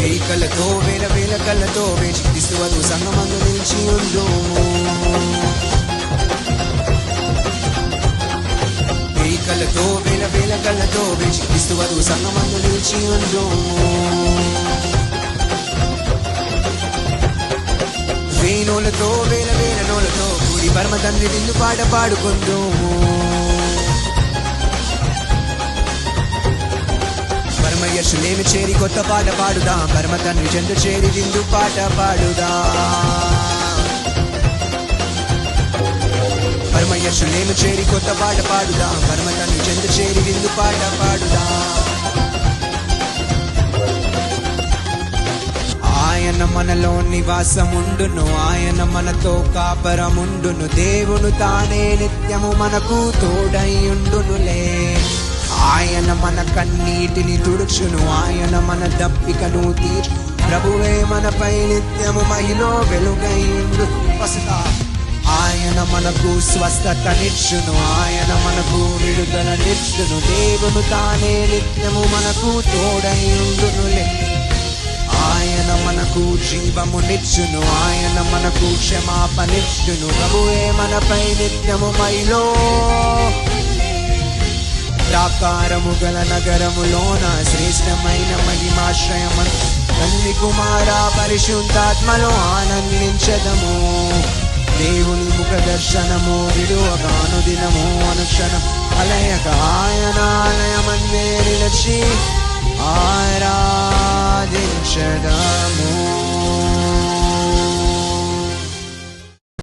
వేయి కళ్ళతో వేల వేల కళ్ళతో వేచి క్రీస్తువను సంగమందు నిలిచి ఉందోము వేయి కళ్ళతో వేల వేల కళ్ళతో వేచి క్రీస్తువను సంగమందు నిలిచి ఉందోము వేణులతో వేల వేల నోలతో కూడి పరమ తండ్రి విందు పాట పాడుకుందోము. పరమ యశులేమి చేరి కొత్త పాట పాడుదాం. పరమ తండ్రి చెంత చేరి విందు పాట పాడుదా. పరమ యశులేమి చేరి కొత్త పాట పాడుదాం. పరమ తండ్రి చెంత చేరి విందు పాట పాడుదా. ఆయన మనలో నివాసముండును ఆయన మనతో కాపరముండును దేవును తానే నిత్యము మనకు తోడైయుండునులే ఆయన మన కన్నీటిని తుడుచును ఆయన మన దప్పికను తీర్చు. ప్రభువే మనపై నిత్యము మహిలో వెలుగై వస్తా ఆయన మనకు స్వస్థత నిచ్చును ఆయన మనకు విడుదల నిచ్చును. దేవుడు తానే నిత్యము మనకు తోడైయుండునులే ఆయన మనకు జీవము నిచ్చును ఆయన మనకు క్షమాపనిచ్చును ప్రభువే మనపై నిత్యము మైలో ప్రాకారము గల నగరములోన శ్రేష్టమైన మహిమాశ్రయమను తల్లి కుమార పరిశుద్ధాత్మలో ఆనందించదము. దేవుని ముఖ దర్శనము విడువగాను దినము అనుక్షణం. అలయక ఆయన ఆలయమన్నే నిలచి ఆరాధించదము